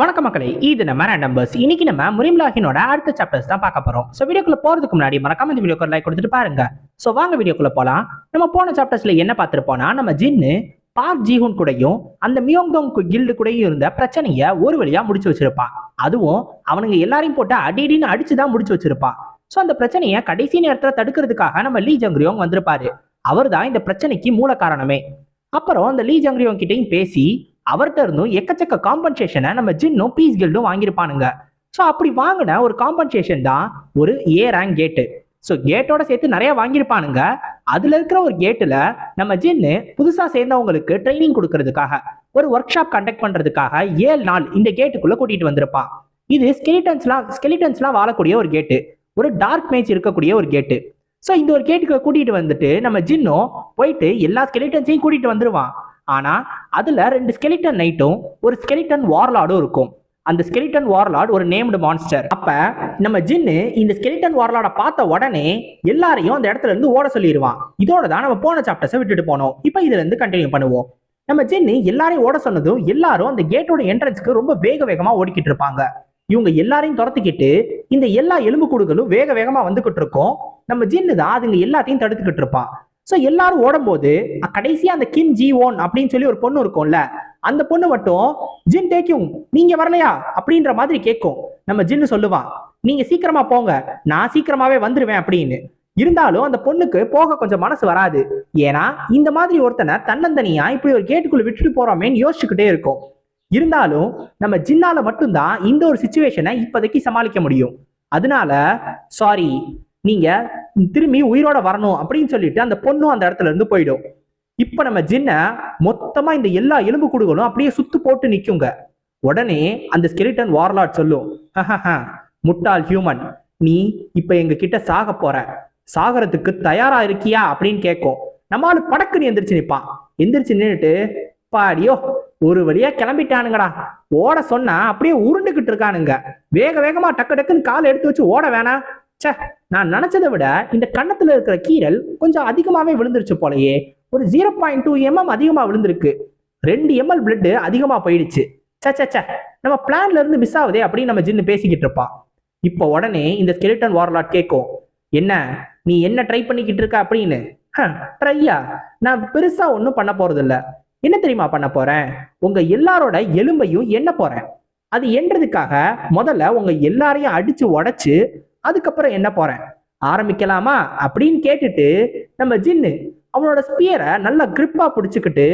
வணக்க மக்களே இது நம்ம நம்பர்ஸ் இன்னைக்கு நம்ம முரிம்லாஹினோட அடுத்த சாப்டர்ஸ் தான் பார்க்க போறோம். ஸோ வீடியோக்குள்ள போறதுக்கு முன்னாடி மறக்காம இந்த வீடியோக்கு லைக் கொடுத்துட்டு பாருங்க. ஸோ வாங்க வீடியோக்குள்ள போலாம். நம்ம போன சாப்டர்ஸ்ல என்ன பார்த்துருப்போம்னா நம்ம ஜின்னு பார்க் ஜிஹூன் கூடயும் அந்த மியோங்தோங் கில்டு கூடயும் இருந்த பிரச்சனைய ஒரு வழியா முடிச்சு வச்சிருப்பான் அதுவும் அவனுங்க எல்லாரையும் போட்டு அடிடின்னு அடிச்சு தான் முடிச்சு வச்சிருப்பான் ஸோ அந்த பிரச்சனையை கடைசி நேரத்தில் தடுக்கிறதுக்காக நம்ம லீ ஜங்ரியோங் வந்திருப்பாரு. அவர் தான் இந்த பிரச்சனைக்கு மூல காரணமே. அப்புறம் அந்த லீ ஜங்ரியோங் கிட்டையும் பேசி அவர்கிட்ட இருந்தும் எக்கச்சக்க காம்பன்சேஷனை நம்ம ஜின்னும் பீஸ் கில்டும் வாங்கியிருப்பானுங்க. ஸோ அப்படி வாங்கின ஒரு காம்பன்சேஷன் தான் ஒரு ஏ ரேங்க் கேட்டு ஸோ கேட்டோட சேர்த்து நிறைய வாங்கியிருப்பானுங்க. அதுல இருக்கிற ஒரு கேட்டில் நம்ம ஜின்னு புதுசாக சேர்ந்தவங்களுக்கு ட்ரைனிங் கொடுக்கறதுக்காக ஒரு ஒர்க் ஷாப் கண்டக்ட் பண்றதுக்காக ஏழு நாள் இந்த கேட்டுக்குள்ள கூட்டிட்டு வந்திருப்பான். இது ஸ்கெலிட்டன்ஸ்லாம் ஸ்கெலிட்டன்ஸ்லாம் வாழக்கூடிய ஒரு கேட்டு ஒரு டார்க் மேட்ச் இருக்கக்கூடிய ஒரு கேட்டு ஸோ இந்த ஒரு கேட்டுக்கு கூட்டிட்டு வந்துட்டு நம்ம ஜின்னும் போயிட்டு எல்லா ஸ்கெலிட்டன்ஸையும் கூட்டிட்டு வந்துருவான். ஆனா அதில் ரெண்டு ஸ்கெலிட்டன் நைட்டும் ஒரு ஸ்கெலிட்டன் வார்லாடும் இருக்கும். அந்த ஸ்கெலிட்டன் வார்லாட் ஒரு நேம்டு மான்ஸ்டர் அப்ப நம்ம ஜின்னு இந்த ஸ்கெலிட்டன் வார்லாட பார்த்த உடனே எல்லாரையும் அந்த இடத்துல இருந்து ஓட சொல்லிடுவான் இதோட தான் நம்ம போன சாப்டர்ஸை விட்டுட்டு போனோம். இப்போ இதுல இருந்து கண்டினியூ பண்ணுவோம். நம்ம ஜின்னு எல்லாரையும் ஓட சொன்னதும் எல்லாரும் அந்த கேட்டோட என்ட்ரன்ஸ்க்கு ரொம்ப வேக வேகமா ஓடிக்கிட்டு இருப்பாங்க. இவங்க எல்லாரையும் துரத்துக்கிட்டு இந்த எல்லா எலும்புக்கூடுகளும் வேக வேகமா வந்துகிட்டு இருக்கோம். நம்ம ஜின்னு தான் அதுங்க எல்லாத்தையும் தடுத்துக்கிட்டு இருப்பான். ஸோ எல்லாரும் ஓடும்போது கடைசியாக கடைசியா அந்த கிம் ஜி ஓன் அப்படின்னு சொல்லி ஒரு பொண்ணு இருக்கும்ல அந்த பொண்ணு மட்டும் ஜின் தேக்கியும் நீங்க வரலையா? அப்படின்ற மாதிரி கேட்கும். நம்ம ஜின்னு சொல்லுவான் நீங்க சீக்கிரமா போங்க. நான் சீக்கிரமாவே வந்துருவேன் அப்படின்னு. இருந்தாலும் அந்த பொண்ணுக்கு போக கொஞ்சம் மனசு வராது. ஏன்னா இந்த மாதிரி ஒருத்தனை தன்னந்தனியா இப்படி ஒரு கேட்டுக்குள்ள விட்டுட்டு போறோமேன்னு யோசிச்சுக்கிட்டே இருக்கும். இருந்தாலும் நம்ம ஜின்னால மட்டும்தான் இந்த ஒரு சுச்சுவேஷனை இப்போதைக்கு சமாளிக்க முடியும். அதனால சாரி நீங்க திரும்பி உயிரோட வரணும் அப்படின்னு சொல்லிட்டு அந்த பொண்ணும் அந்த இடத்துல இருந்து போயிடும். இப்ப நம்ம ஜின்ன மொத்தமா இந்த எல்லா எலும்பு கூடுகளும் அப்படியே சுத்து போட்டு நிக்குங்க. உடனே அந்த ஸ்கெலிட்டன் வார்லாட் சொல்லும் "ஹஹஹ, முட்டாள் ஹியூமன் நீ இப்ப எங்க கிட்ட சாக போற. சாகறதுக்கு தயாரா இருக்கியா? அப்படின்னு கேட்கும். நம்மால படக்குன்னு எந்திரிச்சு நிப்பான். எந்திரிச்சு நின்னுட்டு பாடியோ ஒரு வழியா கிளம்பிட்டானுங்கடா. ஓட சொன்னா அப்படியே உருண்டுகிட்டு இருக்கானுங்க. வேக வேகமா டக்கு டக்குன்னு காலை எடுத்து வச்சு ஓட வேணாம். ச்சே நான் நினைச்சதை விட இந்த கன்னத்துல இருக்கிற கீரல் கொஞ்சம் அதிகமாவே விழுந்துருச்சு போலயே. ஒரு ஜீரோ பாயிண்ட் டூ எம்எம் அதிகமா விழுந்திருக்கு. ரெண்டு எம்எல் பிளட் அதிகமா போயிடுச்சு. ச்சே ச்சே ச்சே நம்ம பிளான்ல இருந்து மிஸ் ஆகுதே அப்படின்னு நம்ம ஜின்னு பேசிக்கிட்டு இருப்பான் இப்போ உடனே இந்த ஸ்கெலிட்டன் வார்லாட் கேட்கும் என்ன நீ என்ன ட்ரை பண்ணிக்கிட்டு இருக்க அப்படின்னு? ட்ரையா நான் பெருசா ஒன்றும் பண்ண போறது இல்ல என்ன தெரியுமா பண்ண போறேன்? உங்க எல்லாரோட எலும்பையும் எண்ண போறேன். அது என்றதுக்காக முதல்ல உங்க எல்லாரையும் அடிச்சு உடைச்சு அதுக்கப்புறம் என்ன போறேன்? ஆரம்பிக்கலாமா? அப்படின்னு கேட்டுட்டு நம்ம ஜின்னு அவனோட ஸ்பியரை நல்லா கிரிப்பா பிடிச்சுக்கிட்டு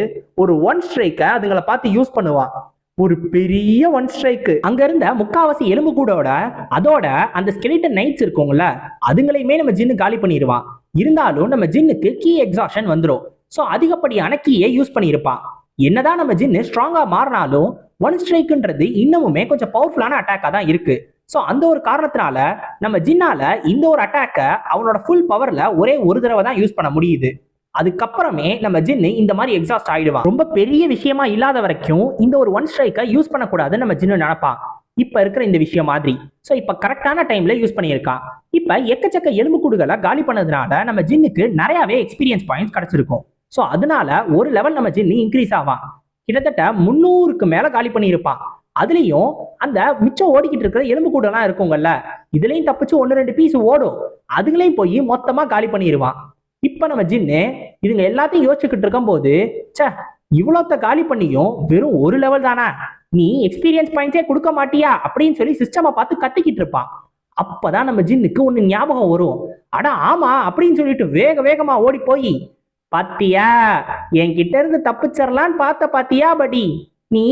ஒரு ஒன் ஸ்ட்ரைக்கை அதுங்களை பார்த்து யூஸ் பண்ணுவான். ஒரு பெரிய ஒன் ஸ்ட்ரைக்கு அங்க இருந்த முக்காவாசி எலும்பு கூடோட அதோட அந்த ஸ்கெலிட்டன் நைட்ஸ் இருக்கும்ல அதுங்களையுமே நம்ம ஜின்னு காலி பண்ணிடுவான் இருந்தாலும் நம்ம ஜின்னுக்கு கீ எக்ஸாஷன் வந்துடும் ஸோ அதிகப்படியான கீயை யூஸ் பண்ணியிருப்பான். என்னதான் நம்ம ஜின்னு ஸ்ட்ராங்கா மாறினாலும் ஒன் ஸ்ட்ரைக்குன்றது இன்னமுமே கொஞ்சம் பவர்ஃபுல்லான அட்டாக்காக தான் இருக்குது ஸோ அந்த ஒரு காரணத்தினால நம்ம ஜின்னால இந்த ஒரு அட்டாக்கை அவனோட ஃபுல் பவர்ல ஒரே ஒரு தடவை தான் யூஸ் பண்ண முடியுது. அதுக்கப்புறமே நம்ம ஜின்னு இந்த மாதிரி எக்ஸாஸ்ட் ஆயிடுவான் ரொம்ப பெரிய விஷயமா இல்லாத வரைக்கும் இந்த ஒரு ஒன் ஸ்ட்ரைக்கை யூஸ் பண்ணக்கூடாதுன்னு நம்ம ஜின்னு நினைப்பான் இப்ப இருக்கிற இந்த விஷயம் மாதிரி. ஸோ இப்ப கரெக்டான டைம்ல யூஸ் பண்ணியிருக்கான் இப்ப எக்கச்சக்க எலும்புக்கூடுகளை காலி பண்ணதுனால நம்ம ஜின்னுக்கு நிறையவே எக்ஸ்பீரியன்ஸ் பாயிண்ட்ஸ் கிடைச்சிருக்கும். ஸோ அதனால ஒரு லெவல் நம்ம ஜின்னு இன்க்ரீஸ் ஆவான் கிட்டத்தட்ட முந்நூறுக்கு மேல காலி பண்ணியிருப்பான் அதுலயும் அந்த மிச்சம் ஓடிக்கிட்டு இருக்கிற எலும்பு கூடலாம் இருக்குங்கல்ல இதுலயும் தப்பிச்சு ஒன்று ரெண்டு பீஸ் ஓடும். அதுங்களையும் போய் மொத்தமா காலி பண்ணிடுவான் இப்ப நம்ம ஜின்னு இதுங்க எல்லாத்தையும் யோசிச்சுக்கிட்டு இருக்கும்போது ச்சே இவ்வளோத்த காலி பண்ணியும் வெறும் ஒரு லெவல் தானே? நீ எக்ஸ்பீரியன்ஸ் பாயிண்ட்ஸே கொடுக்க மாட்டியா? அப்படின்னு சொல்லி சிஸ்டமை பார்த்து கத்திக்கிட்டு இருப்பான். அப்பதான் நம்ம ஜின்னுக்கு ஒன்று ஞாபகம் வரும். அட ஆமா அப்படின்னு சொல்லிட்டு வேக வேகமா ஓடி போய் பாத்தியா என்கிட்ட இருந்து தப்பிச்சிடலான்னு பார்த்த பாத்தியா படி? நீ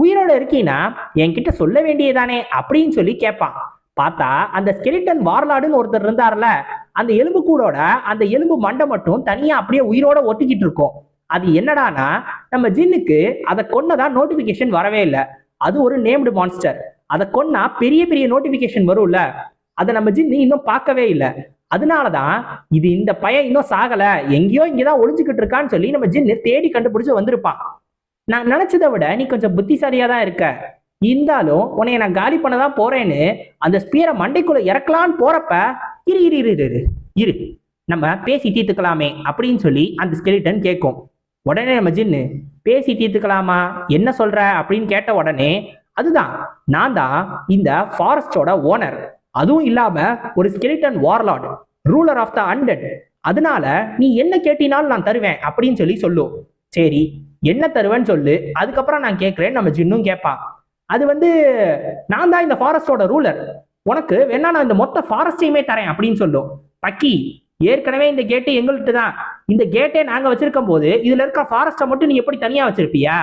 உயிரோட இருக்கீன்னா என்கிட்ட சொல்ல வேண்டியதானே அப்படின்னு சொல்லி கேட்பான். பார்த்தா அந்த ஸ்கெலிட்டன் வார்லாடுன்னு ஒருத்தர் இருந்தார்ல அந்த எலும்பு கூடோட அந்த எலும்பு மண்டை மட்டும் தனியா அப்படியே உயிரோட ஒட்டிக்கிட்டு இருக்கும். அது என்னடானா நம்ம ஜின்னுக்கு அதை கொன்னதா நோட்டிபிகேஷன் வரவே இல்லை. அது ஒரு நேம்டு மான்ஸ்டர் அதை கொன்னா பெரிய பெரிய நோட்டிபிகேஷன் வரும்ல. அதை நம்ம ஜின்னு இன்னும் பார்க்கவே இல்லை. அதனாலதான் இது இந்த பையன் இன்னும் சாகல. எங்கேயோ இங்கதான் ஒளிஞ்சுக்கிட்டு இருக்கான்னு சொல்லி நம்ம ஜின்னு தேடி கண்டுபிடிச்சு வந்திருப்பான். நான் நினைச்சதை விட நீ கொஞ்சம் புத்திசாலியா தான் இருக்க. இருந்தாலும் உன்னைய நான் காலி பண்ண தான் போறேன்னு அந்த ஸ்பியரை மண்டைக்குள்ள இறக்கலான்னு போறப்ப இரு இரு இரு இரு, இரு இரு. நம்ம பேசி தீர்த்துக்கலாமே அப்படின்னு சொல்லி அந்த ஸ்கெலிட்டன் கேட்கும் உடனே நம்ம ஜின்னு பேசி தீர்த்துக்கலாமா? என்ன சொல்ற? அப்படின்னு கேட்ட உடனே அதுதான். நான் தான் இந்த ஃபாரஸ்டோட ஓனர் அதுவும் இல்லாம ஒரு skeleton warlord ruler of the undead அதனால நீ என்ன கேட்டினாலும் நான் தருவேன் அப்படின்னு சொல்லி சொல்லும் சரி. என்ன தருவேன்னு சொல்லு. அதுக்கப்புறம் நான் கேட்குறேன். நம்ம ஜின்னும் கேட்பான் அது வந்து நான் தான் இந்த ஃபாரஸ்டோட ரூலர் உனக்கு வேணா நான் இந்த மொத்த ஃபாரஸ்டையுமே தரேன் அப்படின்னு சொல்லும் பக்கி ஏற்கனவே இந்த கேட்டு எங்கள்கிட்ட தான். இந்த கேட்டே நாங்க வச்சிருக்கும் போது இதுல இருக்க ஃபாரஸ்ட்டை மட்டும் நீ எப்படி தனியா வச்சிருப்பியா?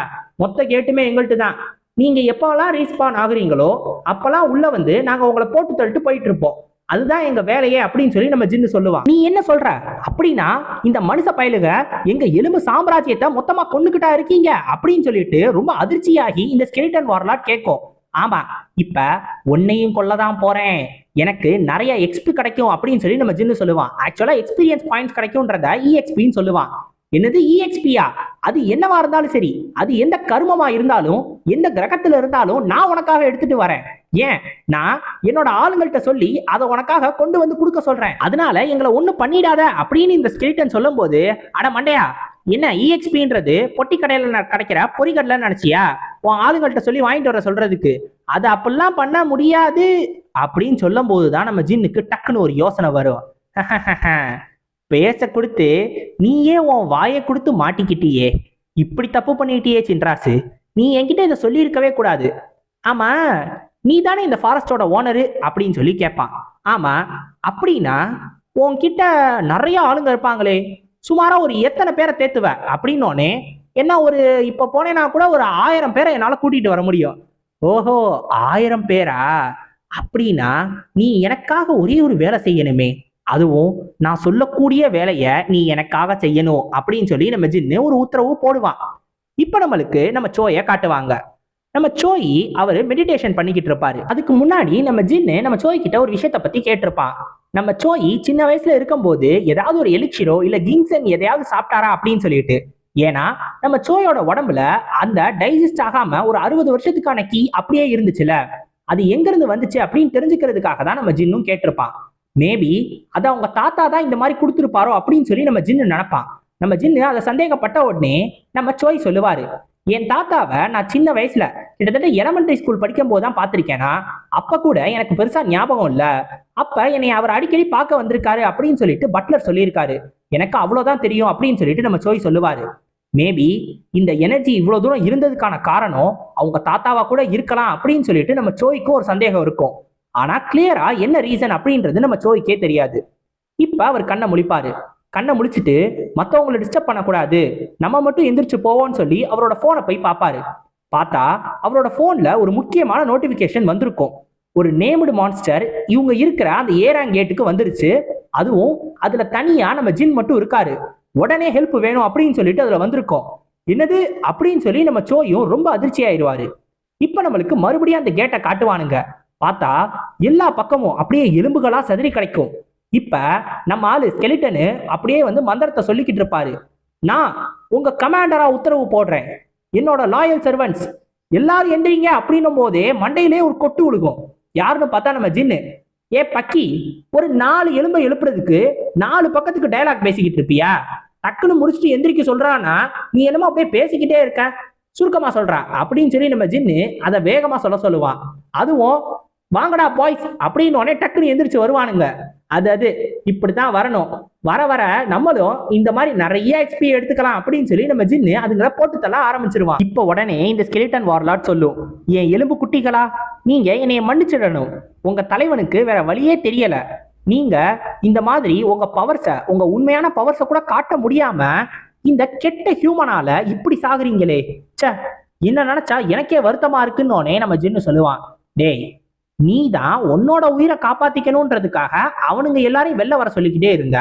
மொத்த கேட்டுமே எங்கள்கிட்ட தான். நீங்க எப்போல்லாம் ரீஸ்பான் ஆகுறீங்களோ அப்பெல்லாம் உள்ள வந்து நாங்க உங்களை போட்டு தள்ளிட்டு போயிட்டு இருப்போம். அதுதான் எங்க வேலையே அப்படின்னு சொல்லி நம்ம ஜின்னு சொல்லுவான். நீ என்ன சொல்ற? அப்படின்னா இந்த மனுஷ பயலுக எங்க எலும்பு சாம்ராஜ்யத்தை மொத்தமா கொண்டுகிட்டா இருக்கீங்க அப்படின்னு சொல்லிட்டு ரொம்ப அதிர்ச்சியாகி இந்த ஸ்கெலிட்டன் வார்லாட் கேட்கும் ஆமா இப்ப உன்னையும் கொல்லதான் போறேன். எனக்கு நிறைய எக்ஸ்பி கிடைக்கும் அப்படின்னு சொல்லி நம்ம ஜின்னு சொல்லுவான். ஆக்சுவலா எக்ஸ்பீரியன்ஸ் பாயிண்ட்ஸ் கிடைக்கும்ன்றத இஎக்ஸ்பின்னு சொல்லுவான். என்னது இஎக்ஸ்பியா அது என்னவா இருந்தாலும் சரி அது எந்த கருமமா இருந்தாலும் எந்த கிரகத்துல இருந்தாலும் நான் உனக்காக எடுத்துட்டு வரேன். ஏன்? நான் என்னோட ஆளுங்கள்ட்ட சொல்லி அதை உனக்காக கொண்டு வந்து கொடுக்க சொல்றேன். அதனால எங்களை ஒண்ணு பண்ணிடாத அப்படின்னு இந்த ஸ்கெலிட்டன் சொல்லும் போது அட மண்டையா என்ன இஎக்ஸ்பின்றது பொட்டி கடையில ந- கிடைக்கிற பொறிகடல நினைச்சியா? உன் ஆளுங்கள்ட்ட சொல்லி வாங்கிட்டு வர சொல்றதுக்கு. அது அப்படிலாம் பண்ண முடியாது அப்படின்னு சொல்லும் போதுதான் நம்ம ஜின்னுக்கு டக்குன்னு ஒரு யோசனை வரும். பேச கொடுத்து நீயே உன் வாயை கொடுத்து மாட்டிக்கிட்டியே. இப்படி தப்பு பண்ணிட்டியே சின்ராசு. நீ என்கிட்ட இதை சொல்லியிருக்கவே கூடாது. ஆமா நீ தானே இந்த ஃபாரஸ்டோட ஓனரு அப்படின்னு சொல்லி கேட்பான் ஆமா அப்படின்னா உன்கிட்ட நிறைய ஆளுங்க இருப்பாங்களே. சுமாரா ஒரு எத்தனை பேரை தேத்துவ? அப்படின்னோடனே என்ன ஒரு இப்ப போனேன்னா கூட ஒரு ஆயிரம் பேரை என்னால கூட்டிட்டு வர முடியும். ஓஹோ ஆயிரம் பேரா? அப்படின்னா நீ எனக்காக ஒரே ஒரு வேலை செய்யணுமே. அதுவும் நான் சொல்லக்கூடிய வேலையை நீ எனக்காக செய்யணும் அப்படின்னு சொல்லி நம்ம ஜின்னு ஒரு உத்தரவு போடுவான். இப்போ நம்மளுக்கு நம்ம சோயை காட்டுவாங்க. நம்ம சோயி அவர் மெடிடேஷன் பண்ணிக்கிட்டு இருப்பாரு. அதுக்கு முன்னாடி நம்ம ஜின்னு நம்ம சோய் கிட்ட ஒரு விஷயத்த பத்தி கேட்டிருப்பான். நம்ம சோயி சின்ன வயசுல இருக்கும்போது ஏதாவது ஒரு எலிக்ஷிரோ இல்ல கிங்சன் எதையாவது சாப்பிட்டாரா அப்படின்னு சொல்லிட்டு. ஏன்னா நம்ம சோயோட உடம்புல அந்த டைஜஸ்ட் ஆகாம ஒரு அறுபது வருஷத்துக்கான கீ அப்படியே இருந்துச்சுல. அது எங்க இருந்து வந்துச்சு அப்படின்னு தெரிஞ்சுக்கிறதுக்காக தான் நம்ம ஜின்னும் கேட்டிருப்பான். மேபி அதை அவங்க தாத்தா தான் இந்த மாதிரி கொடுத்துருப்பாரோ அப்படின்னு சொல்லி நம்ம ஜின்னு நினைப்பான். நம்ம ஜின்னு அதை சந்தேகப்பட்ட உடனே நம்ம சோய் சொல்லுவாரு என் தாத்தாவை நான் சின்ன வயசுல கிட்டத்தட்ட எலமெண்டரி ஸ்கூல் படிக்கும் போது தான் பார்த்துருக்கேன்னா அப்ப கூட எனக்கு பெருசா ஞாபகம் இல்ல. அப்ப என்னை அவர் அடிக்கடி பார்க்க வந்திருக்காரு அப்படின்னு சொல்லிட்டு பட்லர் சொல்லியிருக்காரு. எனக்கு அவ்வளவுதான் தெரியும் அப்படின்னு சொல்லிட்டு நம்ம சோய் சொல்லுவாரு. மேபி இந்த எனர்ஜி இவ்வளவு தூரம் இருந்ததுக்கான காரணம் அவங்க தாத்தாவா கூட இருக்கலாம் அப்படின்னு சொல்லிட்டு நம்ம சோய்க்கும் ஒரு சந்தேகம் இருக்கும். ஆனா கிளியரா என்ன ரீசன் அப்படின்றது நம்ம சோய்க்கே தெரியாது. இப்ப அவர் கண்ணை முழிப்பாரு. கண்ணை முழிச்சிட்டு மத்தவங்களை டிஸ்டர்ப் பண்ணக்கூடாது. நம்ம மட்டும் எந்திரிச்சு போவோம்னு சொல்லி அவரோட போனை போய் பார்ப்பாரு. பார்த்தா அவரோட போன்ல ஒரு முக்கியமான நோட்டிபிகேஷன் வந்திருக்கும். ஒரு நேம்டு மான்ஸ்டர் இவங்க இருக்கிற அந்த ஏராங் கேட்டுக்கு வந்துருச்சு. அதுவும் அதுல தனியா நம்ம ஜின் மட்டும் இருக்காரு. உடனே ஹெல்ப் வேணும் அப்படின்னு சொல்லிட்டு அதுல வந்திருக்கோம். என்னது? அப்படின்னு சொல்லி நம்ம சோயும் ரொம்ப அதிர்ச்சி ஆயிடுவாரு இப்ப நம்மளுக்கு மறுபடியும் அந்த கேட்டை காட்டுவானுங்க. பார்த்தா எல்லா பக்கமும் அப்படியே எலும்புகளா சதுரி கிடைக்கும். இப்ப நம்ம ஆளு ஸ்கெலிட்டனு அப்படியே வந்து மந்திரத்தை சொல்லிக்கிட்டு இருப்பாரு. நான் உங்க கமாண்டரா உத்தரவு போடுறேன். என்னோட லாயல் சர்வன்ஸ் எல்லாரும் எந்திரிங்க அப்படின்னும் போதே மண்டையிலே ஒரு கொட்டு விழுகும் யாருன்னு பார்த்தா நம்ம ஜின்னு. ஏ பக்கி ஒரு நாலு எலும்பை எழுப்புறதுக்கு நாலு பக்கத்துக்கு டயலாக் பேசிக்கிட்டு இருப்பியா? டக்குன்னு முடிச்சுட்டு எந்திரிக்க சொல்றான்னா நீ என்னமோ அப்படியே பேசிக்கிட்டே இருக்க. சுருக்கமா சொல்றா. அப்படின்னு சொல்லி நம்ம ஜின்னு அதை வேகமா சொல்ல சொல்லுவான். அதுவும் வாங்கடா பாய்ஸ் அப்படின்னு உடனே டக்குன்னு எந்திரிச்சு வருவானுங்க. அது அது. இப்படித்தான் வரணும். வர வர நம்மளும் இந்த மாதிரி நிறைய எக்ஸ்பி எடுத்துக்கலாம் அப்படின்னு சொல்லி நம்ம ஜின்னு அதுங்களை போட்டு தள்ள ஆரம்பிச்சிருவான். இப்போ உடனே இந்த ஸ்கெலிட்டன் வார்லாட் சொல்லும் என் எலும்பு குட்டிகளா? நீங்க என்னைய மன்னிச்சிடணும். உங்க தலைவனுக்கு வேற வழியே தெரியல. நீங்க இந்த மாதிரி உங்க பவர்ஸை உங்க உண்மையான பவர்ஸை கூட காட்ட முடியாம இந்த கெட்ட ஹியூமனால இப்படி சாகுறீங்களே. ச்சே என்ன நினைச்சா எனக்கே வருத்தமா இருக்குன்னோனே நம்ம ஜின்னு சொல்லுவான். டேய் நீ தான் உன்னோட உயிரை காப்பாத்திக்கணும்ன்றதுக்காக அவனுங்க எல்லாரையும் வெளில வர சொல்லிக்கிட்டே இருந்த.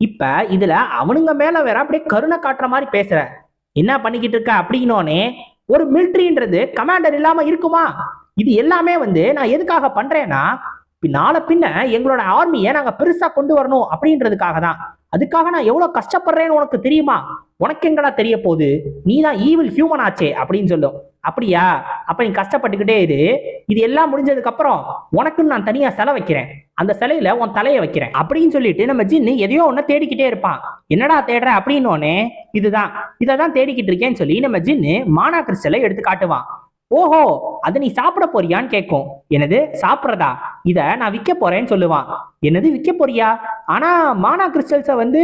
இப்ப இதுல அவனுங்க மேல வேற அப்படியே கருணை காட்டுற மாதிரி பேசுற. என்ன பண்ணிக்கிட்டு இருக்க அப்படின்னோனே ஒரு மிலிட்ரின்றது கமாண்டர் இல்லாம இருக்குமா? இது எல்லாமே வந்து நான் எதுக்காக பண்றேன்னா நாளை பின்ன எங்களோட ஆர்மியை நாங்க பெருசா கொண்டு வரணும் அப்படின்றதுக்காக தான். அதுக்காக நான் எவ்வளவு கஷ்டப்படுறேன்னு உனக்கு தெரியுமா? உனக்கு எங்கடா தெரிய போகுது? நீ தான் ஈவில் ஹியூமன் ஆச்சே அப்படின்னு சொல்லும். அப்படியா? அப்ப நீ கஷ்டப்பட்டுக்கிட்டே இரு. இது எல்லாம் முடிஞ்சதுக்கு அப்புறம் உனக்குன்னு நான் தனியா சிலை வைக்கிறேன். அந்த சிலையில உன் தலையை வைக்கிறேன். அப்படின்னு சொல்லிட்டு நம்ம ஜின்னு எதையோ ஒன்ன தேடிக்கிட்டே இருப்பான். என்னடா தேடுற? அப்படின்னோடனே இதுதான். இதை தான் தேடிக்கிட்டு இருக்கேன்னு சொல்லி நம்ம ஜின்னு மானா கிறிஸ்டலை எடுத்து காட்டுவான். ஓஹோ அதை நீ சாப்பிட போறியான்னு கேட்கும். என்னது? சாப்பிட்றதா? இத நான் விற்க போறேன்னு சொல்லுவான். என்னது விற்க போறியா? ஆனா மானா கிறிஸ்டல்ஸை வந்து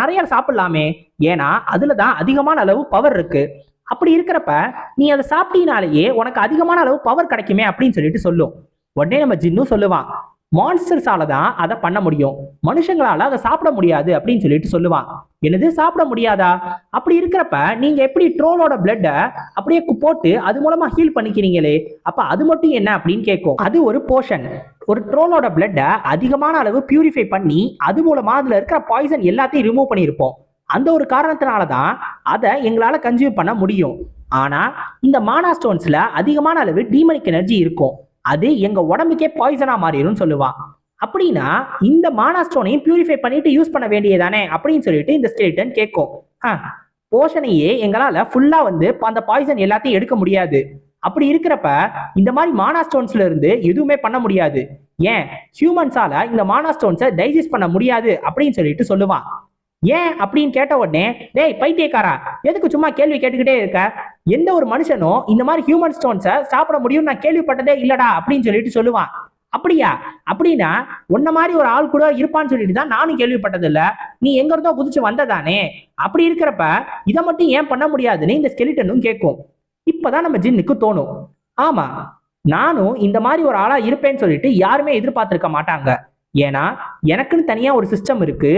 நிறைய சாப்பிடலாமே. ஏன்னா அதுல தான் அதிகமான அளவு பவர் இருக்கு. அப்படி இருக்கிறப்ப நீ அதை சாப்பிட்டீனாலேயே உனக்கு அதிகமான அளவு பவர் கிடைக்குமே அப்படின்னு சொல்லிட்டு சொல்லும். உடனே நம்ம ஜின்னும் சொல்லுவான் மான்ஸ்டர்ஸால தான் அதை பண்ண முடியும். மனுஷங்களால அதை சாப்பிட முடியாது அப்படின்னு சொல்லிட்டு சொல்லுவான். என்னது? சாப்பிட முடியாதா? அப்படி இருக்கிறப்ப நீங்க எப்படி ட்ரோலோட பிளட்டை அப்படியே போட்டு அது மூலமா ஹீல் பண்ணிக்கிறீங்களே அப்ப அது மட்டும் என்ன அப்படின்னு கேட்கும். அது ஒரு போர்ஷன் ஒரு ட்ரோலோட பிளட்டை அதிகமான அளவு பியூரிஃபை பண்ணி அது மூலமா அதுல இருக்கிற பாய்சன் எல்லாத்தையும் ரிமூவ் பண்ணியிருப்போம். அந்த ஒரு காரணத்தினால தான் அதை எங்களால் கன்சியூம் பண்ண முடியும். ஆனால் இந்த மானா ஸ்டோன்ஸில் அதிகமான அளவு டீமனிக் எனர்ஜி இருக்கும். அது எங்கள் உடம்புக்கே பாய்சனாக மாறிடும் சொல்லுவான் அப்படின்னா இந்த மானா ஸ்டோனையும் பியூரிஃபை பண்ணிட்டு யூஸ் பண்ண வேண்டியதானே அப்படின்னு சொல்லிட்டு இந்த ஸ்கெலிட்டன் கேட்கும் போஷனையே எங்களால் ஃபுல்லாக வந்து அந்த பாய்சன் எல்லாத்தையும் எடுக்க முடியாது. அப்படி இருக்கிறப்ப இந்த மாதிரி மானா ஸ்டோன்ஸ்ல இருந்து எதுவுமே பண்ண முடியாது. ஏன்? ஹியூமன்ஸால இந்த மானா ஸ்டோன்ஸை டைஜஸ்ட் பண்ண முடியாது அப்படின்னு சொல்லிட்டு சொல்லுவான் ஏன் அப்படின்னு கேட்ட உடனே டேய் பைத்தியக்காரா எதுக்கு சும்மா கேள்வி கேட்டுக்கிட்டே இருக்க? எந்த ஒரு மனுஷனும் இந்த மாதிரி ஹியூமன் ஸ்டோன்ஸை சாப்பிட முடியும்னு நான் கேள்விப்பட்டதே இல்லடா அப்படின்னு சொல்லிட்டு சொல்லுவான். அப்படியா? அப்படின்னா உன்ன மாதிரி ஒரு ஆள் கூட இருப்பான்னு சொல்லிட்டு தான் நானும் கேள்விப்பட்டதில்ல. நீ எங்க இருந்தோ குதிச்சு வந்ததானே? அப்படி இருக்கிறப்ப இதை மட்டும் ஏன் பண்ண முடியாதுன்னு இந்த ஸ்கெலிட்டனும் கேட்கும். இப்பதான் நம்ம ஜின்னுக்கு தோணும். ஆமா நானும் இந்த மாதிரி ஒரு ஆளா இருப்பேன்னு சொல்லிட்டு யாருமே எதிர்பார்த்திருக்க மாட்டாங்க. ஏன்னா எனக்குன்னு தனியா ஒரு சிஸ்டம் இருக்கு.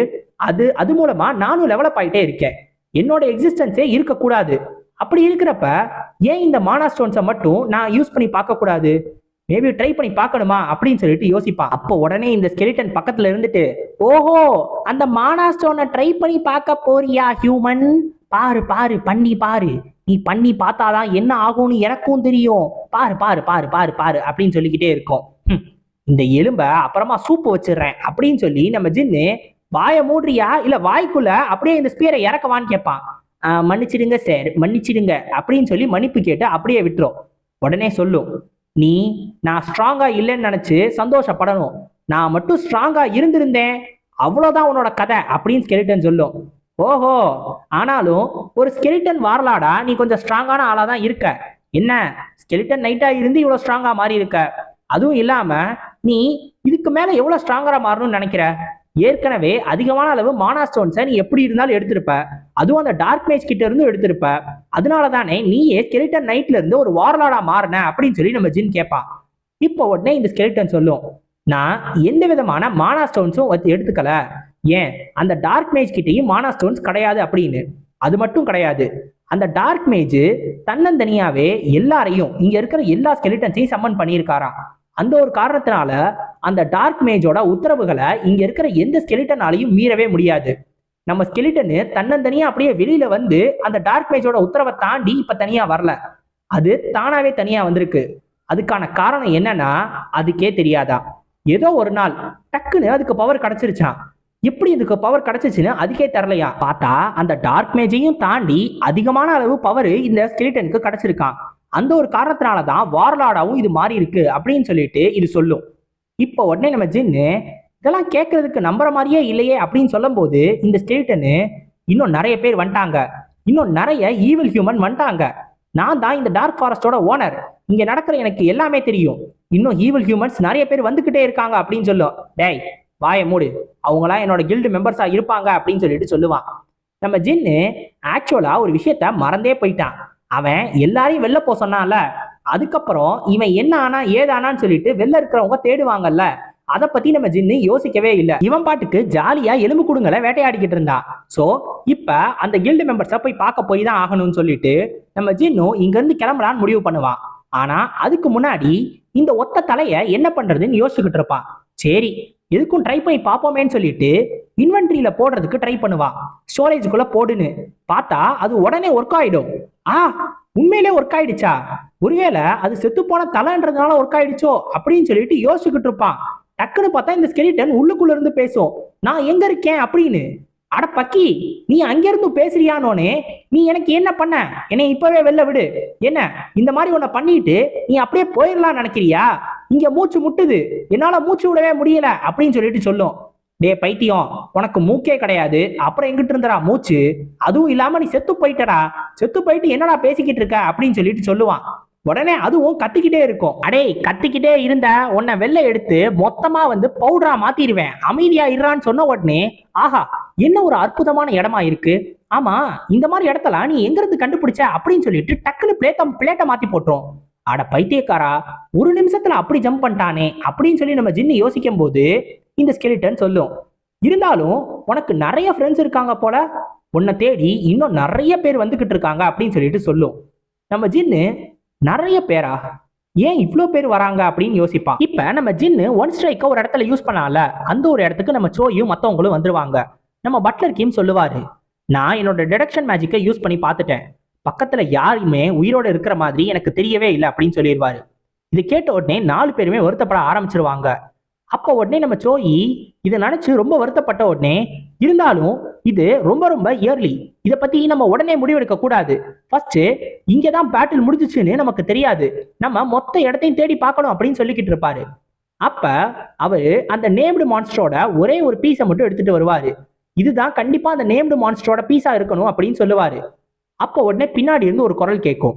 அது அது மூலமா நானும் லெவலப் ஆயிட்டே இருக்கேன். என்னோட எக்ஸிஸ்டன்ஸே இருக்கக்கூடாது. அப்படி இருக்கிறப்ப ஏன் இந்த மானா ஸ்டோன்ஸை மட்டும் நான் யூஸ் பண்ணி பார்க்கக்கூடாது? மேபி ட்ரை பண்ணி பார்க்கணுமா? அப்படின்னு சொல்லிட்டு யோசிப்பான் அப்போ உடனே இந்த ஸ்கெலிட்டன் பக்கத்துல இருந்துட்டு ஓஹோ அந்த மானா ஸ்டோனை ட்ரை பண்ணி பார்க்க போறியா ஹியூமன் பாரு பாரு பண்ணி பாரு. நீ பண்ணி பார்த்தாதான் என்ன ஆகும்னு எனக்கும் தெரியும். பாரு பாரு பாரு பாரு பாரு அப்படின்னு சொல்லிக்கிட்டே இருக்கும். இந்த எலும்பை அப்புறமா சூப்பு வச்சிடுறேன் அப்படின்னு சொல்லி நம்ம ஜின்னு வாயை மூடுறியா? இல்ல வாய்க்குள்ள அப்படியே இந்த ஸ்பியரை இறக்கவான்னு கேட்பான். மன்னிச்சிடுங்க சார் மன்னிச்சிடுங்க அப்படின்னு சொல்லி மன்னிப்பு கேட்டு அப்படியே விட்டுரும். உடனே சொல்லும் நீ நான் ஸ்ட்ராங்கா இல்லைன்னு நினைச்சு சந்தோஷப்படணும். நான் மட்டும் ஸ்ட்ராங்கா இருந்திருந்தேன். அவ்வளவுதான் உன்னோட கதை அப்படின்னு ஸ்கெலிட்டன் சொல்லும். ஓஹோ ஆனாலும் ஒரு ஸ்கெலிட்டன் வாரலாடா. நீ கொஞ்சம் ஸ்ட்ராங்கான ஆளா தான் இருக்க. என்ன? ஸ்கெலிட்டன் நைட்டா இருந்து இவ்வளவு ஸ்ட்ராங்கா மாறி இருக்க. அதுவும் இல்லாம நீ இதுக்கு மேல எவ்வளவு ஸ்ட்ராங்கரா மாறணும்னு நினைக்கிற? ஏற்கனவே அதிகமான அளவு மானா ஸ்டோன்ஸை நீ எப்படி இருந்தாலும் எடுத்திருப்ப. அதுவும் அந்த டார்க் மேஜ் கிட்ட இருந்து எடுத்திருப்ப. அதனால தானே நீயே ஸ்கெலிட்டன் நைட்ல இருந்து ஒரு வாரலாடா மாறின அப்படின்னு சொல்லி நம்ம ஜின் கேட்பான் இப்போ உடனே இந்த ஸ்கெலிட்டன் சொல்லும் நான் எந்த விதமான மானா ஸ்டோன்ஸும் எடுத்துக்கல. ஏன்? அந்த டார்க் மேஜ் கிட்டேயும் மானா ஸ்டோன்ஸ் கிடையாது அப்படின்னு. அது மட்டும் கிடையாது. அந்த டார்க் மேஜ் தன்னந்தனியாவே எல்லாரையும் இங்க இருக்கிற எல்லா ஸ்கெலிட்டன்ஸையும் சம்மன் பண்ணியிருக்காராம். அந்த ஒரு காரணத்தினால அந்த டார்க் மேஜோட உத்தரவுகளை இங்க இருக்கிற எந்த ஸ்கெலிட்டனாலையும் மீறவே முடியாது. நம்ம ஸ்கெலிட்டனு தன்னந்தனியா அப்படியே வெளியில வந்து அந்த டார்க் மேஜோட உத்தரவை தாண்டி இப்ப தனியா வரல. அது தானாவே தனியா வந்திருக்கு. அதுக்கான காரணம் என்னன்னா அதுக்கே தெரியாதா? ஏதோ ஒரு நாள் டக்குன்னு அதுக்கு பவர் கிடைச்சிருச்சான் எப்படி இதுக்கு பவர் கிடைச்சிச்சுன்னு அதுக்கே தரலையா பார்த்தா அந்த டார்க் மேஜையும் தாண்டி அதிகமான அளவு பவர் இந்த ஸ்கெலிட்டனுக்கு கிடைச்சிருக்கான். அந்த ஒரு காரணத்தினால தான் வார்லாடாவும் இது மாறி இருக்கு அப்படின்னு சொல்லிட்டு இது சொல்லும். இப்போ உடனே நம்ம ஜின்னு இதெல்லாம் கேட்கறதுக்கு நம்புற மாதிரியே இல்லையே அப்படின்னு சொல்லும்போது இந்த ஸ்டேட்டனு இன்னும் நிறைய பேர் வந்துட்டாங்க. இன்னும் நிறைய ஈவில் ஹியூமன் வந்துட்டாங்க. நான் தான் இந்த டார்க் ஃபாரஸ்டோட ஓனர் இங்க நடக்கிற எனக்கு எல்லாமே தெரியும். இன்னும் ஈவில் ஹியூமன்ஸ் நிறைய பேர் வந்துகிட்டே இருக்காங்க அப்படின்னு சொல்லும். டேய் வாயை மூடு. அவங்களாம் என்னோட கில்டு மெம்பர்ஸா இருப்பாங்க அப்படின்னு சொல்லிட்டு சொல்லுவான். நம்ம ஜின்னு ஆக்சுவலா ஒரு விஷயத்த மறந்தே போயிட்டான். அவன் எல்லாரையும் வெளில போக சொன்னான்ல. அதுக்கப்புறம் இவன் என்ன ஆனா ஏதானான்னு சொல்லிட்டு வெளில இருக்கிறவங்க தேடுவாங்கல்ல. அதை பத்தி நம்ம ஜின்னு யோசிக்கவே இல்லை. இவன் பாட்டுக்கு ஜாலியா எலும்பு குடுங்களை வேட்டையாடிக்கிட்டு இருந்தான் சோ இப்ப அந்த கில்டு மெம்பர்ஸை போய் பார்க்க போய் தான் ஆகணும்னு சொல்லிட்டு நம்ம ஜின்னு இங்க இருந்து கிளம்பலான்னு முடிவு பண்ணுவான். ஆனா அதுக்கு முன்னாடி இந்த ஒத்த தலைய என்ன பண்றதுன்னு யோசிச்சுக்கிட்டு இருப்பான். சரி எதுக்கும் ட்ரை பண்ணி பார்ப்போமேன்னு சொல்லிட்டு இன்வென்ட்ரியில போடுறதுக்கு ட்ரை பண்ணுவான் ஸ்டோரேஜுக்குள்ள போடுன்னு. பார்த்தா அது உடனே ஒர்க் ஆயிடும். ஆ உண்மையிலே ஒர்க் ஆயிடுச்சா? ஒருவேளை அது செத்து போன தலைன்றதுனால ஒர்க் ஆயிடுச்சோ? அப்படின்னு சொல்லிட்டு யோசிச்சுக்கிட்டு இருப்பான் டக்குன்னு பார்த்தா இந்த ஸ்கெலிட்டன் உள்ளுக்குள்ள இருந்து பேசும். நான் எங்க இருக்கேன் அப்படின்னு. அட பக்கி நீ அங்கிருந்து பேசுறியானோனே நீ எனக்கு என்ன பண்ண? என்னை இப்பவே வெளில விடு. என்ன இந்த மாதிரி உன்னை பண்ணிட்டு நீ அப்படியே போயிடலாம் நினைக்கிறியா? இங்க மூச்சு முட்டுது. என்னால மூச்சு விடவே முடியல அப்படின்னு சொல்லிட்டு சொல்லும். டே பைத்தியம் உனக்கு மூக்கே கிடையாது. அப்புறம் எங்கிட்டு இருந்தடா மூச்சு? அதுவும் இல்லாம நீ செத்து போயிட்டடா. செத்து போயிட்டு என்னடா பேசிக்கிட்டு இருக்க அப்படின்னு சொல்லிட்டு சொல்லுவான். உடனே அதுவும் கத்திக்கிட்டே இருக்கும். அடே கத்திக்கிட்டே இருந்த உன்னை வெளில எடுத்து மொத்தமா வந்து பவுடரா மாத்திடுவேன். அமைதியா இருறான்னு சொன்ன உடனே ஆஹா என்ன ஒரு அற்புதமான இடமா இருக்கு. ஆமா இந்த மாதிரி இடத்துல நீ எங்க இருந்து கண்டுபிடிச்ச அப்படின்னு சொல்லிட்டு டக்குன்னு பிளேட்ட பிளேட்டை மாத்தி போட்டுரும். அட பைத்தியக்காரா ஒரு நிமிஷத்துல அப்படி ஜம்ப் பண்ணிட்டானே அப்படின்னு சொல்லி நம்ம ஜின்னு யோசிக்கும் போது இந்த ஸ்கெலிட்டன் சொல்லும். இருந்தாலும் உனக்கு நிறைய ஃப்ரெண்ட்ஸ் இருக்காங்க போல உன்னை தேடி இன்னும் நிறைய பேர் வந்துகிட்டு இருக்காங்க அப்படின்னு சொல்லிட்டு சொல்லும். நம்ம ஜின்னு நிறைய பேரா? ஏன் இவ்வளோ பேர் வராங்க அப்படின்னு யோசிப்பான் இப்ப நம்ம ஜின்னு ஒன் ஸ்ட்ரைக்கை ஒரு இடத்துல யூஸ் பண்ணால அந்த ஒரு இடத்துக்கு நம்ம சோயும் மற்றவங்களும் வந்துருவாங்க. நம்ம பட்லர் கீம் சொல்லுவாரு நான் என்னோட டிடக்ஷன் மேஜிக்கை யூஸ் பண்ணி பார்த்துட்டேன். பக்கத்துல யாருமே உயிரோட இருக்கிற மாதிரி எனக்கு தெரியவே இல்லை அப்படின்னு சொல்லிடுவாரு. இது கேட்ட உடனே நாலு பேருமே வருத்தப்பட ஆரம்பிச்சிருவாங்க. அப்போ உடனே நம்ம சோயி இதை நினைச்சு ரொம்ப வருத்தப்பட்ட உடனே இருந்தாலும் இது ரொம்ப ரொம்ப இயர்லி இதை பத்தி நம்ம உடனே முடிவெடுக்க கூடாது. ஃபர்ஸ்ட் இங்கே தான் பேட்டில் முடிஞ்சிச்சுன்னு நமக்கு தெரியாது. நம்ம மொத்த இடத்தையும் தேடி பார்க்கணும் அப்படின்னு சொல்லிக்கிட்டு இருப்பாரு. அப்ப அவரு அந்த நேம்டு மான்ஸ்டரோட ஒரே ஒரு பீஸை மட்டும் எடுத்துட்டு வருவாரு. இதுதான் கண்டிப்பா அந்த நேம்டு மான்ஸ்டரோட பீஸா இருக்கணும் அப்படின்னு சொல்லுவாரு. அப்போ உடனே பின்னாடி இருந்து ஒரு குரல் கேட்கும்.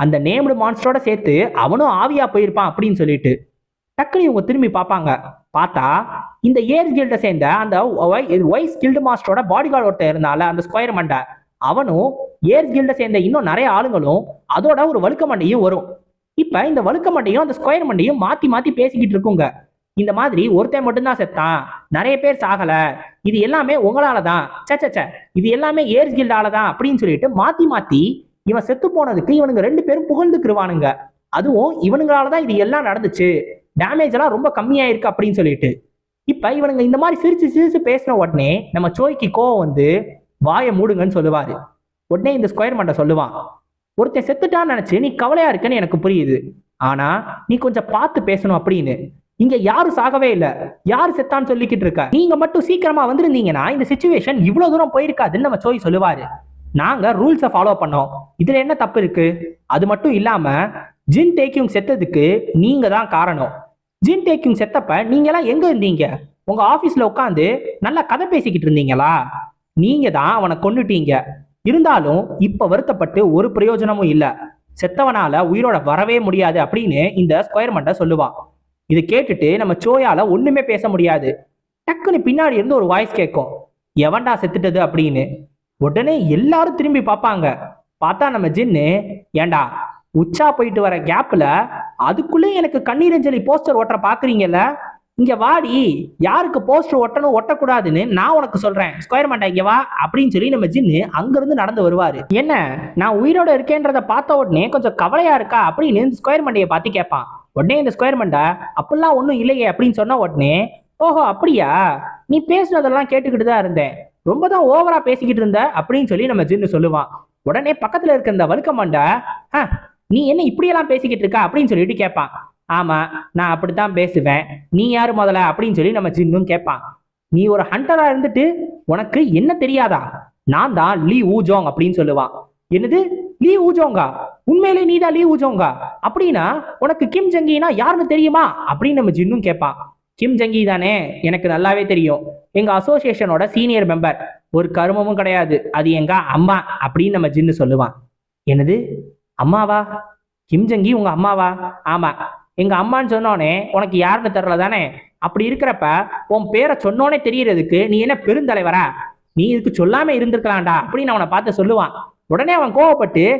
அந்த நேம்டு மான்ஸ்டரோட சேர்த்து அவனும் ஆவியா போயிருப்பான் அப்படின்னு சொல்லிட்டு. டக்குனு இவங்க திரும்பி பார்ப்பாங்க. பார்த்தா இந்த ஏர் கில்டை சேர்ந்த அந்த ஒய்ஸ் கில்டு மாஸ்டரோட பாடி கார்டு ஒருத்தர் இருந்தால அந்த ஸ்கொயர் மண்டை. அவனும் ஏர் கில்டை சேர்ந்த இன்னும் நிறைய ஆளுங்களும் அதோட ஒரு வழுக்க மண்டையும் வரும். இப்போ இந்த வழுக்க மண்டையும் அந்த ஸ்கொயர் மண்டையும் மாற்றி மாற்றி பேசிக்கிட்டு இருக்குங்க. இந்த மாதிரி ஒருத்தன் மட்டும்தான் செத்தான் நிறைய பேர் சாகல. இது எல்லாமே உங்களால தான் சச்ச இது எல்லாமே ஏர்ஸ் கில்டால தான் அப்படின்னு சொல்லிட்டு மாத்தி மாத்தி இவன் செத்து போனதுக்கு இவனுங்க ரெண்டு பேரும் புகழ்ந்துக்கிருவானுங்க அதுவும் இவனுங்களால தான் இது எல்லாம் நடந்துச்சு. டேமேஜ் எல்லாம் ரொம்ப கம்மியா இருக்கு அப்படின்னு சொல்லிட்டு. இப்ப இவனுங்க இந்த மாதிரி சிரிச்சு சிரிச்சு பேசின உடனே நம்ம சோய்க்கு கோவம் வந்து வாயை மூடுங்கன்னு சொல்லுவாரு. உடனே இந்த ஸ்கொயர் மண்டை சொல்லுவான் ஒருத்தன் செத்துட்டான்னு நினைச்சு நீ கவலையா இருக்கன்னு எனக்கு புரியுது. ஆனா நீ கொஞ்சம் பார்த்து பேசணும் அப்படின்னு. இங்க யாரும் சாகவே இல்ல. யாரு செத்தான்னு சொல்லிக்கிட்டு இருக்க? நீங்க மட்டும் சீக்கிரமா வந்திருந்தீங்கன்னா இந்த சுச்சுவேஷன் இவ்வளவு தூரம் போயிருக்காதுன்னு நம்ம சோய் சொல்லுவாரு. நாங்க ரூல்ஸை ஃபாலோ பண்ணோம். இதுல என்ன தப்பு இருக்கு? அது மட்டும் இல்லாம ஜின் டேக்கிங் செத்ததுக்கு நீங்க தான் காரணம். ஜின் டேக்கிங் செத்தப்ப நீங்க எல்லாம் எங்க இருந்தீங்க? உங்க ஆபீஸ்ல உட்காந்து நல்லா கதை பேசிக்கிட்டு இருந்தீங்களா? நீங்க தான் அவனை கொண்டுட்டீங்க இருந்தாலும் இப்ப வருத்தப்பட்டு ஒரு பிரயோஜனமும் இல்ல. செத்தவனால உயிரோட வரவே முடியாது அப்படின்னு இந்த ஸ்கொயர் மண்டை சொல்லுவான். இது கேட்டுட்டு நம்ம சோயால ஒண்ணுமே பேச முடியாது. டக்குன்னு பின்னாடி இருந்து ஒரு வாய்ஸ் கேட்கும் எவன்டா செத்துட்டது அப்படின்னு. உடனே எல்லாரும் திரும்பி பார்ப்பாங்க. பார்த்தா நம்ம ஜின்னு ஏண்டா உச்சா போயிட்டு வர கேப்ல அதுக்குள்ளே எனக்கு கண்ணீரஞ்சலி போஸ்டர் ஒட்டுற பாக்குறீங்கல்ல? இங்க வாடி யாருக்கு போஸ்டர் ஒட்டணும் ஒட்டக்கூடாதுன்னு நான் உனக்கு சொல்றேன். ஸ்கொயர் மாட்டா இங்க வா அப்படின்னு சொல்லி நம்ம ஜின்னு அங்கிருந்து நடந்து வருவாரு. என்ன நான் உயிரோட இருக்கேன்றத பார்த்த உடனே கொஞ்சம் கவலையா இருக்கா? அப்படின்னு ஸ்கொயர் மண்டையை பார்த்து கேட்பான். உடனே இந்த ஸ்கொயர் மண்டை அப்படிலாம் ஒன்றும் இல்லையே அப்படின்னு சொன்ன உடனே ஓஹோ அப்படியா? நீ பேசுனதெல்லாம் கேட்டுக்கிட்டு தான் இருந்தேன். ரொம்ப தான் ஓவரா பேசிக்கிட்டு இருந்த அப்படின்னு சொல்லி நம்ம ஜின்னு சொல்லுவான். உடனே பக்கத்துல இருக்க இந்த வழுக்க மண்டை "ஆ, நீ என்ன இப்படியெல்லாம் பேசிக்கிட்டு இருக்க? அப்படின்னு சொல்லிட்டு கேட்பான். ஆமா நான் அப்படித்தான் பேசுவேன். நீ யாரு முதல்ல? அப்படின்னு சொல்லி நம்ம ஜின்னும் கேட்பான். நீ ஒரு ஹண்டரா இருந்துட்டு உனக்கு என்ன தெரியாதா? நான் தான் லீ ஊஜோங் அப்படின்னு சொல்லுவான். என்னது? லீ ஊஜோங்கா? உண்மையிலே நீ தான் லீ ஊஜோங்கா? அப்படின்னா உனக்கு கிம் ஜங்கினா யாருன்னு தெரியுமா? அப்படின்னு நம்ம ஜின்னும் கேட்பான் கிம் ஜங்கி தானே? எனக்கு நல்லாவே தெரியும். எங்க அசோசியேஷனோட சீனியர் மெம்பர் ஒரு கருமமும் கிடையாது. அது எங்க அம்மா அப்படின்னு நம்ம ஜின்னு சொல்லுவான். என்னது? அம்மாவா? கிம் ஜங்கி உங்க அம்மாவா? ஆமா. எங்க அம்மான்னு சொன்னோனே உனக்கு யாருன்னு தெரில தானே? அப்படி இருக்கிறப்ப உன் பேரை சொன்னோனே தெரியறதுக்கு நீ என்ன பெருந்தலைவரா? நீ இதுக்கு சொல்லாம இருந்திருக்கலாம்டா அப்படின்னு அவனை பார்த்து சொல்லுவான். உடனே அவன் கோவப்பட்டு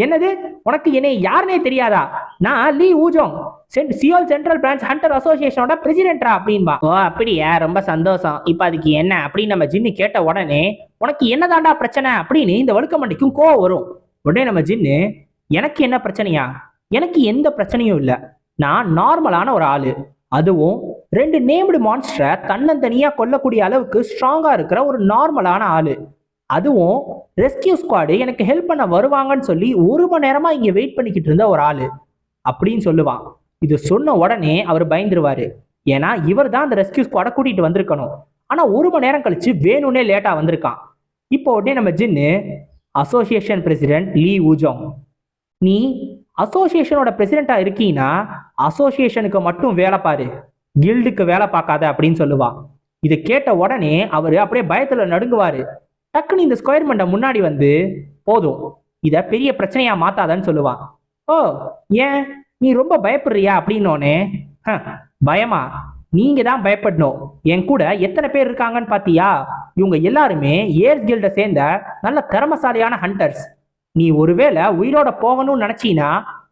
என்னது? உனக்கு என்னை யாருனே தெரியாதா? நான் லீ ஊஜோங் சென்ட் சியோல் சென்ட்ரல் பிரான்ச் ஹண்டர் அசோசியேஷனோட பிரசிடென்ட்ரா அப்படின்பா. ஓ அப்படியா? ரொம்ப சந்தோஷம். இப்போ அதுக்கு என்ன? அப்படின்னு நம்ம ஜின்னு கேட்ட உடனே உனக்கு என்னதாண்டா பிரச்சனை? அப்படின்னு இந்த வழுக்கமண்டிக்கும் கோவம் வரும். உடனே நம்ம ஜின்னு எனக்கு என்ன பிரச்சனையா? எனக்கு எந்த பிரச்சனையும் இல்லை. நான் நார்மலான ஒரு ஆளு. அதுவும் ரெண்டு நேம்டு மான்ஸ்டரை தன்னந்தனியா கொல்லக்கூடிய அளவுக்கு ஸ்ட்ராங்கா இருக்கிற ஒரு நார்மலான ஆளு. அதுவும் ரெஸ்கியூ ஸ்குவாடு எனக்கு ஹெல்ப் பண்ண வருவாங்கன்னு சொல்லி ஒரு மணி நேரமா இங்க வெயிட் பண்ணிக்கிட்டு இருந்த ஒரு ஆளு அப்படின்னு சொல்லுவான். இது சொன்ன உடனே அவர் பயந்துருவாரு. ஏன்னா இவர் தான் அந்த ரெஸ்கியூ ஸ்குவாடை கூட்டிட்டு வந்திருக்கணும். ஆனா ஒரு மணி நேரம் கழிச்சு வேணும்னே லேட்டா வந்திருக்கான். இப்போ உடனே நம்ம ஜின்னு அசோசியேஷன் பிரசிடென்ட் லீ ஊஜோங். நீ அசோசியேஷனோட பிரசிடென்ட்டா இருக்கீங்கன்னா அசோசியேஷனுக்கு மட்டும் வேலை பாரு. கில்டுக்கு வேலை பார்க்காத அப்படின்னு சொல்லுவான். இதை கேட்ட உடனே அவர் அப்படியே பயத்துல நடுங்குவாரு. டக்குன்னு இந்த ஸ்கொயர் மண்டை முன்னாடி வந்து போதும். இதை பெரிய பிரச்சனையா மாத்தாதன்னு சொல்லுவான். ஓ ஏன்? நீ ரொம்ப பயப்படுறியா? அப்படின்னோனே பயமா? நீங்க தான் பயப்படணும். என் கூட எத்தனை பேர் இருக்காங்கன்னு பாத்தியா? இவங்க எல்லாருமே ஏர்ஸ் கில்ட சேர்ந்த நல்ல திறமசாலியான ஹண்டர்ஸ் நீ ஒருவேளை உயிரோட போகணும்னு நினைச்சீனா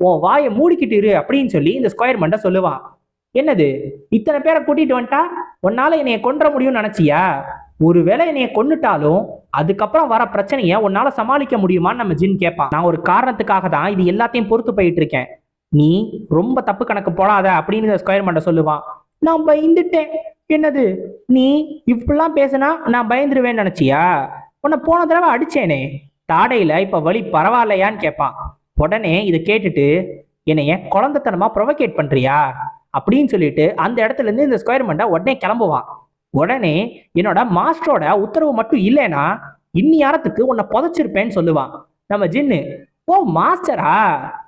உன் வாயை மூடிக்கிட்டு இரு அப்படின்னு சொல்லி இந்த ஸ்கொயர் மண்டை சொல்லுவான். என்னது? இத்தனை பேரை கூட்டிட்டு வந்துட்டா? உன்னால என்னைய கொன்ற முடியும்னு நினைச்சியா? ஒருவேளை என்னைய கொன்னுட்டாலும் அதுக்கப்புறம் வர பிரச்சனையை உன்னால சமாளிக்க முடியுமான்னு நம்ம ஜின் கேட்பான். நான் ஒரு காரணத்துக்காக தான் இது எல்லாத்தையும் பொறுத்து போயிட்டு இருக்கேன் நீ ரொம்ப தப்பு கணக்கு போடாத அப்படின்னு இந்த ஸ்கொயர் பண்ண சொல்லுவான். நான் பயந்துட்டேன். என்னது? நீ இப்படிலாம் பேசினா நான் பயந்துருவேன்னு நினைச்சியா? உன்னை போன தடவை அடிச்சேனே. தாடையில இப்ப வழி பரவாயில்லையான்னு கேட்பான். உடனே இதை கேட்டுட்டு என்னைய குழந்தைத்தனமா ப்ரொவகேட் பண்றியா? அப்படின்னு சொல்லிட்டு அந்த இடத்துல இருந்து இந்த ஸ்கொயர் மண்டை உடனே கிளம்புவான். உடனே என்னோட மாஸ்டரோட உத்தரவு மட்டும் இல்லைன்னா யாரத்துக்கு உன்னை புதைச்சிருப்பேன்னு சொல்லுவான். நம்ம ஜின்னு ஓ மாஸ்டரா?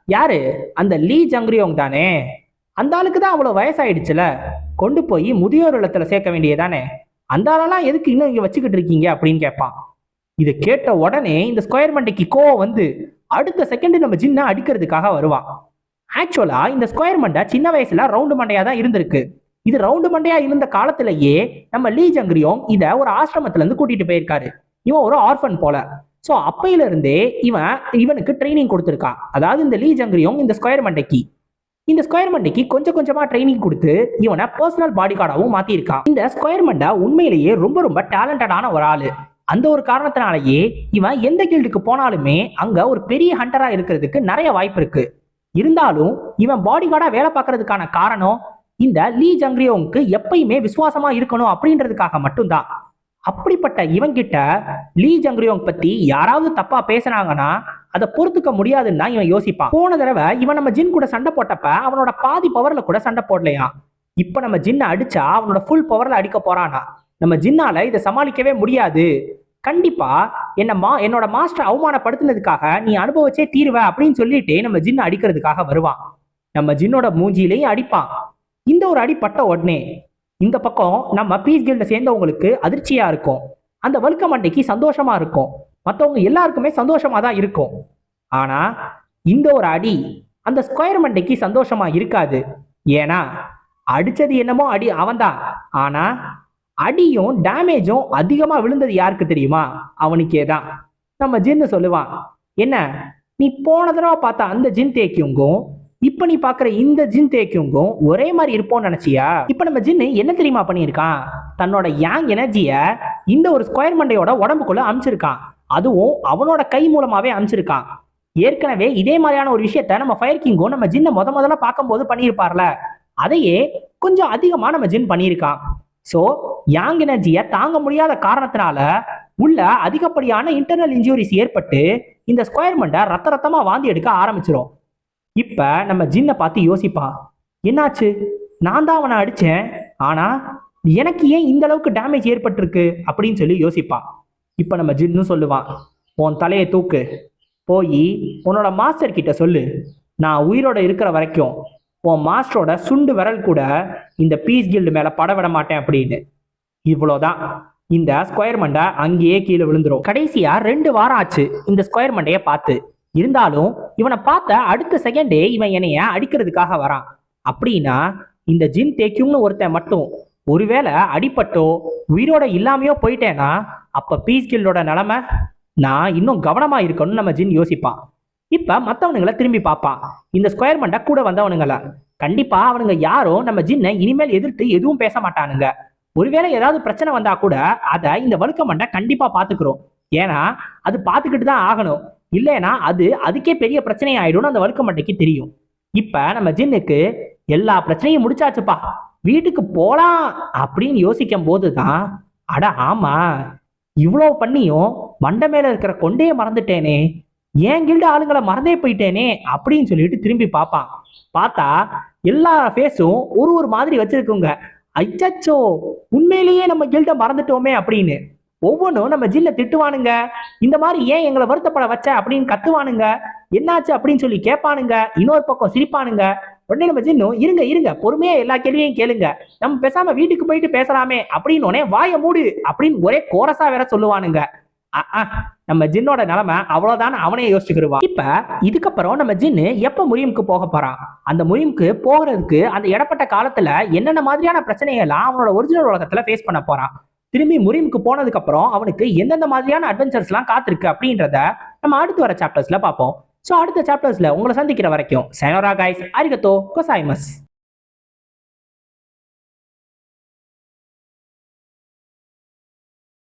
யாரு? அந்த லீ ஜங்ரியோங் தானே? அந்த ஆளுக்கு தான் அவ்வளோ வயசாயிடுச்சுல? கொண்டு போய் முதியோர் இல்லத்துல சேர்க்க வேண்டியதானே அந்த ஆளெல்லாம் எதுக்கு இன்னும் இங்க வச்சுக்கிட்டு இருக்கீங்க? அப்படின்னு கேட்பான் இதை கேட்ட உடனே இந்த ஸ்கொயர் மண்டைக்கு கோவம் வந்து அடுத்த செகண்ட் நம்ம ஜின்னா அடிக்கிறதுக்காக வருவான். ஆக்சுவலா இந்த ஸ்கொயர் மண்டை சின்ன வயசுல ரவுண்டு மண்டையா தான் இருந்திருக்கு. இது ரவுண்டு மண்டையா இருந்த காலத்திலேயே நம்ம லீ ஜங்கிரியோங் இத ஒரு ஆசிரமத்துல இருந்து கூட்டிட்டு போயிருக்காரு. இவன் ஒரு ஆர்ஃபன் போல. ஸோ அப்பையில இருந்தே இவன் இவனுக்கு ட்ரைனிங் கொடுத்துருக்கான் அதாவது இந்த லீ ஜங்கிரியோங் இந்த ஸ்கொயர் மண்டைக்கு. இந்த ஸ்கொயர் மண்டைக்கு கொஞ்சம் கொஞ்சமா ட்ரைனிங் கொடுத்து இவனை பர்சனல் பாடி கார்டாவும் மாத்திருக்கான் இந்த ஸ்கொயர் மண்டை உண்மையிலேயே ரொம்ப ரொம்ப டேலண்டடான ஒரு ஆளு. அந்த ஒரு காரணத்தினாலேயே இவன் எந்த கில்டுக்கு போனாலுமே அங்க ஒரு பெரிய ஹண்டரா இருக்கிறதுக்கு நிறைய வாய்ப்பு இருக்கு. இருந்தாலும் இவன் பாடி கார்டா வேலை பார்க்கறதுக்கான காரணம் இந்த லீ ஜங்ரியோங்க்கு எப்பயுமே விசுவாசமா இருக்கணும் அப்படின்றதுக்காக மட்டும்தான். அப்படிப்பட்ட இவன்கிட்ட லீ ஜங்ரியோங் பத்தி யாராவது தப்பா பேசுனாங்கன்னா அதை பொறுத்துக்க முடியாதுன்னு தான் இவன் யோசிப்பான். போன தடவை இவன் நம்ம ஜின் கூட சண்டை போட்டப்ப அவனோட பாதி பவர்ல கூட சண்டை போடலையா? இப்ப நம்ம ஜின்னை அடிச்சா அவனோட ஃபுல் பவர்ல அடிக்க போறானா? நம்ம ஜின்னால இதை சமாளிக்கவே முடியாது. கண்டிப்பா என்ன மா என்னோட மாஸ்டர் அவமானப்படுத்தினதுக்காக நீ அனுபவிச்சே தீருவ அப்படின்னு சொல்லிட்டு நம்ம ஜின்னை அடிக்கிறதுக்காக வருவான். நம்ம ஜின்னோட மூஞ்சியிலையும் அடிப்பான். இந்த ஒரு அடி உடனே இந்த பக்கம் நம்ம பீஸ் கில்ட சேர்ந்தவங்களுக்கு அதிர்ச்சியா இருக்கும். அந்த வழுக்க மண்டைக்கு சந்தோஷமா இருக்கும். மற்றவங்க எல்லாருக்குமே சந்தோஷமா தான் இருக்கும். ஆனா இந்த ஒரு அடி அந்த ஸ்கொயர் மண்டைக்கு சந்தோஷமா இருக்காது. ஏன்னா அடிச்சது என்னமோ அடி அவன்தான் ஆனா அடியும் டேமேஜும் அதிகமா விழுந்தது யாருக்கு தெரியுமா? அவனுக்கே தான் நம்ம ஜின்னு சொல்லுவான் என்ன நீ போன தடவை பார்த்த அந்த ஜின் தேக்கியுங்கும் இப்ப நீ பாக்குற இந்த ஜின் தேக்கியங்கும் ஒரே மாதிரி இருப்போம்னு நினைச்சியா? இப்ப நம்ம ஜின்னு என்ன தெரியுமா பண்ணியிருக்கான்? தன்னோட யாங் எனர்ஜிய இந்த ஒரு ஸ்கொயர் மண்டையோட உடம்புக்குள்ள அமிச்சிருக்கான். அதுவும் அவனோட கை மூலமாவே அமிச்சிருக்கான். ஏற்கனவே இதே மாதிரியான ஒரு விஷயத்த நம்ம ஃபயர் கிங்கும் நம்ம ஜின்னை முத முதல்ல பார்க்கும்போது பண்ணியிருப்பார்ல. அதையே கொஞ்சம் அதிகமா நம்ம ஜின் பண்ணியிருக்கான். ஸோ யாங் எனர்ஜியை தாங்க முடியாத காரணத்தினால உள்ள அதிகப்படியான இன்டர்னல் இன்ஜூரிஸ் ஏற்பட்டு இந்த ஸ்கொயர் மண்டை ரத்த ரத்தமா வாந்தி எடுக்க ஆரம்பிச்சிடும் இப்போ நம்ம ஜின்னை பார்த்து யோசிப்பான் என்னாச்சு? நான் தான் அவனை அடித்தேன் ஆனால் எனக்கு ஏன் இந்த அளவுக்கு டேமேஜ் ஏற்பட்டிருக்கு? அப்படின்னு சொல்லி யோசிப்பான் இப்போ நம்ம ஜின்னு சொல்லுவான் உன் தலையை தூக்கு. போய் உன்னோட மாஸ்டர் கிட்ட சொல்லு. நான் உயிரோட இருக்கிற வரைக்கும் உன் மாஸ்டரோட சுண்டு விரல் கூட இந்த பீஸ் கில்டு மேலே பட விட மாட்டேன் அப்படின்னு. இவ்வளோதான். இந்த ஸ்கொயர் மண்டை அங்கேயே கீழே விழுந்துரும். கடைசியாக ரெண்டு வாரம் ஆச்சு இந்த ஸ்கொயர் மண்டையை பார்த்து. இருந்தாலும் இவனை பார்த்த அடுத்த செகண்டே இவன் என்னைய அடிக்கிறதுக்காக வரான். அப்படின்னா இந்த ஜின் தேக்கியும்னு ஒருத்தன் மட்டும் ஒருவேளை அடிப்பட்டோ உயிரோட இல்லாமையோ போயிட்டேன்னா அப்ப பீஸ்கில்லோட நிலைமை நான் இன்னும் கவனமா இருக்கணும்னு நம்ம ஜின் யோசிப்பான். இப்ப மத்தவனுங்களை திரும்பி பார்ப்பான். இந்த ஸ்கொயர் மண்டை கூட வந்தவனுங்கள. கண்டிப்பா அவனுங்க யாரும் நம்ம ஜின்னை இனிமேல் எதிர்த்து எதுவும் பேச மாட்டானுங்க. ஒருவேளை ஏதாவது பிரச்சனை வந்தா கூட அதை இந்த வழுக்க மண்டை கண்டிப்பா பாத்துக்கிறோம் ஏன்னா அது பார்த்துக்கிட்டு தான் ஆகணும். இல்லைன்னா அது அதுக்கே பெரிய பிரச்சனை ஆயிடும்னு அந்த வழுக்க மண்டைக்கு தெரியும். இப்ப நம்ம ஜின்னுக்கு எல்லா பிரச்சனையும் முடிச்சாச்சுப்பா. வீட்டுக்கு போலாம் அப்படின்னு யோசிக்கும் போதுதான் அட ஆமா இவ்வளோ பண்ணியும் மண்டை மேல இருக்கிற கொண்டையை மறந்துட்டேனே ஏன் கில்டு ஆளுங்களை மறந்தே போயிட்டேனே அப்படின்னு சொல்லிட்டு திரும்பி பார்ப்பான் பார்த்தா எல்லா ஃபேஸும் ஒரு ஒரு மாதிரி வச்சிருக்குங்க. அச்சச்சோ உண்மையிலேயே நம்ம கில்ட மறந்துட்டோமே அப்படின்னு. ஒவ்வொன்றும் நம்ம ஜில்ல திட்டுவானுங்க. இந்த மாதிரி ஏன் எங்களை வருத்தப்பட வச்ச அப்படின்னு கத்துவானுங்க. என்னாச்சு அப்படின்னு சொல்லி கேட்பானுங்க. இன்னொரு பக்கம் சிரிப்பானுங்க. உடனே நம்ம ஜின்னும் இருங்க இருங்க. பொறுமையா எல்லா கேள்வியும் கேளுங்க. நம்ம பேசாம வீட்டுக்கு போயிட்டு பேசலாமே அப்படின்னு உடனே வாய மூடு அப்படின்னு ஒரே கோரஸா வேற சொல்லுவானுங்க. அ, நம்ம ஜின்னோட நிலைமை அவ்வளவுதான் அவனே யோசிச்சுக்கிடுவான் இப்ப இதுக்கப்புறம் நம்ம ஜின்னு எப்ப முரியமுக்கு போக போறான் அந்த முரியமுக்கு போகிறதுக்கு அந்த இடப்பட்ட காலத்துல என்னென்ன மாதிரியான பிரச்சனைகள்லாம் அவனோட ஒரிஜினல் உலகத்துல ஃபேஸ் பண்ண போறான்? திரும்பி முரியமுக்கு போனதுக்கு அப்புறம் அவனுக்கு எந்தெந்த மாதிரியான அட்வென்ச்சர்ஸ் எல்லாம் காத்திருக்கு அப்படின்றத நம்ம அடுத்து வர சாப்டர்ஸ்ல பார்ப்போம். ஸோ அடுத்த சாப்டர்ஸ்ல உங்களை சந்திக்கிற வரைக்கும் சைனோரா கைஸ் அரிகத்தோ கொசாய்மஸ்